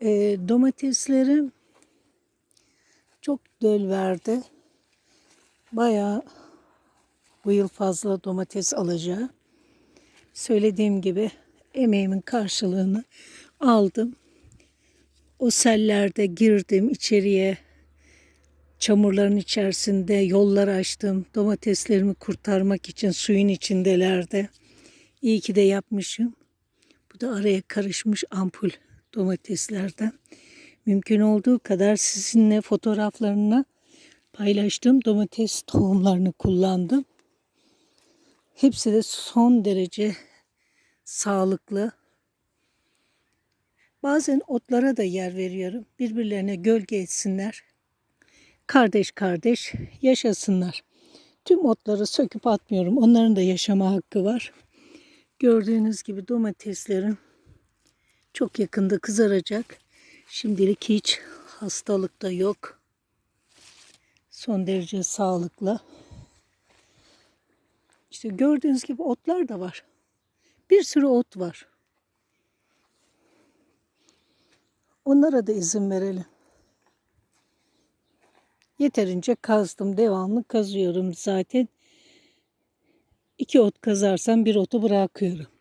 E, domateslerim çok döl verdi. Bayağı bu yıl fazla domates alacağı. Söylediğim gibi emeğimin karşılığını aldım. O sellerde girdim içeriye. Çamurların içerisinde yollar açtım. Domateslerimi kurtarmak için suyun içindelerdi. İyi ki de yapmışım. Bu da araya karışmış ampul domateslerden. Mümkün olduğu kadar sizinle fotoğraflarını paylaştığım domates tohumlarını kullandım. Hepsi de son derece sağlıklı. Bazen otlara da yer veriyorum. Birbirlerine gölge etsinler. Kardeş kardeş yaşasınlar. Tüm otları söküp atmıyorum. Onların da yaşama hakkı var. Gördüğünüz gibi domateslerim çok yakında kızaracak. Şimdilik hiç hastalık da yok. Son derece sağlıklı. İşte gördüğünüz gibi otlar da var. Bir sürü ot var. Onlara da izin verelim. Yeterince kazdım. Devamlı kazıyorum zaten. İki ot kazarsam bir otu bırakıyorum.